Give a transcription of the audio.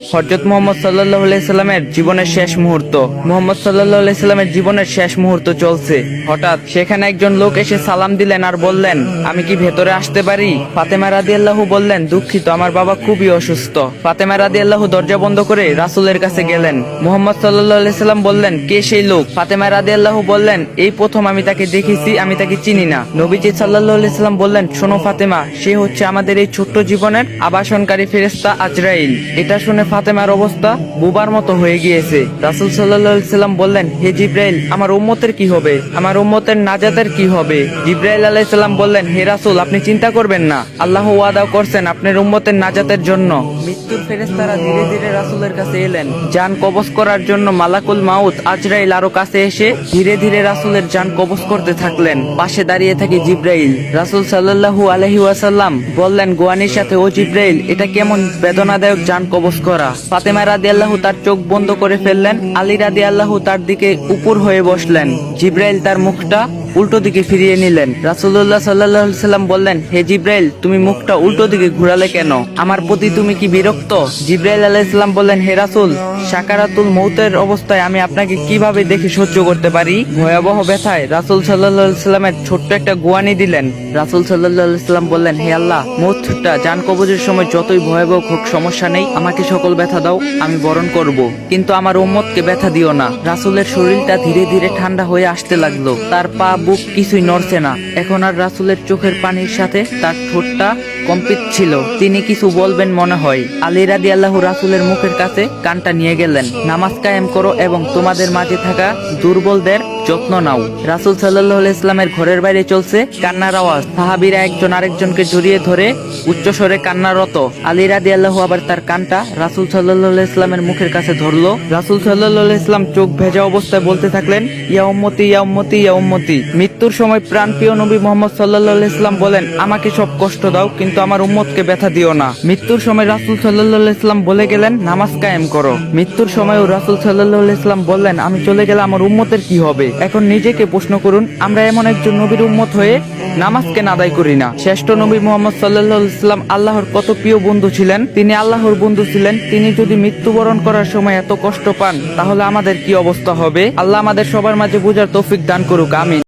হজরত মোহাম্মদ সাল্লাহ সাল্লামের জীবনের শেষ মুহূর্ত। মোহাম্মদ সাল্লাহ সাল্লামের জীবনের শেষ মুহূর্ত চলছে। হঠাৎ সেখানে একজন লোক এসে সালাম দিলেন আর বললেন, আমি কি ভেতরে আসতে পারি? ফাতেমা রাদি আল্লাহু বললেন, দুঃখিত, আমার বাবা খুবই অসুস্থ। ফাতেমা রাদি আল্লাহু দরজা বন্ধ করে রাসুলের কাছে গেলেন। মোহাম্মদ সাল্লাহ সাল্লাম বললেন, কে সেই লোক? ফাতেমা রাদি আল্লাহু বললেন, এই প্রথম আমি তাকে দেখেছি, আমি তাকে চিনি না। নবীজি সাল্লাহ সাল্লাম বললেন, শোনো ফাতেমা, সে হচ্ছে আমাদের এই ছোট্ট জীবনের আবাসনকারী ফেরেস্তা আজরাইল। এটা শুনে ফাতেমার অবস্থা বুবার মতো হয়ে গিয়েছে। রাসুল সাল্লাম বললেন, হে জিব্রাইল, আমার উম্মতের কি হবে? আমার উম্মতের নাজাতের কি হবে? জিব্রাইল আলাইসাল্লাম বললেন, হে রাসুল, আপনি চিন্তা করবেন না। আল্লাহ ওয়াদা করছেন আপনার উম্মতের নাজাতের জন্য। মৃত্যুর ফেরেস্তারা ধীরে ধীরে রাসুলের কাছে এলেন। যান কবজ করার জন্য মালাকুল মাউত আজরাইল আরও কাছে এসে ধীরে ধীরে রাসুলের যান কবজ করতে থাকলেন। পাশে দাঁড়িয়ে থাকে জিব্রাইল। রাসুল সাল্লাহু আলহি ওয়াসাল্লাম বললেন, গোয়ানির সাথে ও জিব্রাইল, এটা কেমন বেদনাদায়ক যান কবজ করা? ফাতেমা রাদি আল্লাহ তার চোখ বন্ধ করে ফেললেন। আলী রাদি আল্লাহ তার দিকে উপর হয়ে বসলেন। জিব্রাইল তার মুখটা উল্টো দিকে ফিরিয়ে নিলেন। রাসুল্লাহ সাল্লাহ সাল্লাম বললেন, হে জিব্রাইল, তুমি মুখটা উল্টো দিকে ঘুরালে কেন? আমার প্রতি তুমি কি বিরক্ত? জিব্রাইল আলাইসাল্লাম বললেন, হে রাসুল, সাকারাতুল মৌতের অবস্থায় আমি আপনাকে কীভাবে দেখে সহ্য করতে পারি? ভয়াবহ ব্যথায় রাসুল সাল্লাহ সাল্লামের ছোট্ট একটা গোয়ানি দিলেন। রাসুল সাল্লাহ সাল্লাম বললেন, হে আল্লাহ, মৌতটা যান কবজের সময় যতই ভয়াবহ হোক, সমস্যা নেই। আমাকে সকল ব্যথা দাও, আমি বরণ করব। কিন্তু আমার উম্মতকে ব্যথা দিও না। রাসুলের শরীরটা ধীরে ধীরে ঠান্ডা হয়ে আসতে লাগল। তার পা বুক কিছুই নড়ছে না। এখন আর রাসুলের চোখের পানির সাথে তার ঠোঁটটা কম্পিত ছিল। তিনি কিছু বলবেন মনে হয়। আলী রাদি আল্লাহ রাসুলের মুখের কাছে কানটা নিয়ে গেলেন। নামাজ কায়েম করো এবং তোমাদের মাঝে থাকা দুর্বলদের যত্ন নাও। রাসুল সাল্লাহ ইসলামের ঘরের বাইরে চলছে কান্নার আওয়াজ। সাহাবিরা একজন আরেকজনকে জড়িয়ে ধরে উচ্চস্বরে কান্নারত। আলী রাদি আল্লাহ আবার তার কানটা রাসুল সাল্লাহ ইসলামের মুখের কাছে ধরলো। রাসুল সাল্লাহ ইসলাম চোখ ভেজা অবস্থায় বলতে থাকলেন, ইয়া উম্মতি ইয়া উম্মতি ইয়া উম্মতি। মৃত্যুর সময় প্রাণপ্রিয় নবী মোহাম্মদ সাল্লাহ ইসলাম বলেন, আমাকে সব কষ্ট দাও, কিন্তু আমার উম্মতকে ব্যথা দিও না। মৃত্যুর সময় রাসুল সাল্লাহ ইসলাম বলে গেলেন, নামাজ কায়েম করো। মৃত্যুর সময়ও রাসুল সাল্লাহ ইসলাম বললেন, আমি চলে গেলে আমার উম্মতের কি হবে? এখন নিজেকে প্রশ্ন করুন, আমরা এমন একজন নবীর উম্মত হয়ে নামাজকে নাদাই করি না। শ্রেষ্ঠ নবী মোহাম্মদ সাল্লাম আল্লাহর কত প্রিয় বন্ধু ছিলেন? তিনি আল্লাহর বন্ধু ছিলেন। তিনি যদি মৃত্যুবরণ করার সময় এত কষ্ট পান, তাহলে আমাদের কি অবস্থা হবে? আল্লাহ আমাদের সবার মাঝে বোঝার তৌফিক দান করুক, আমিন।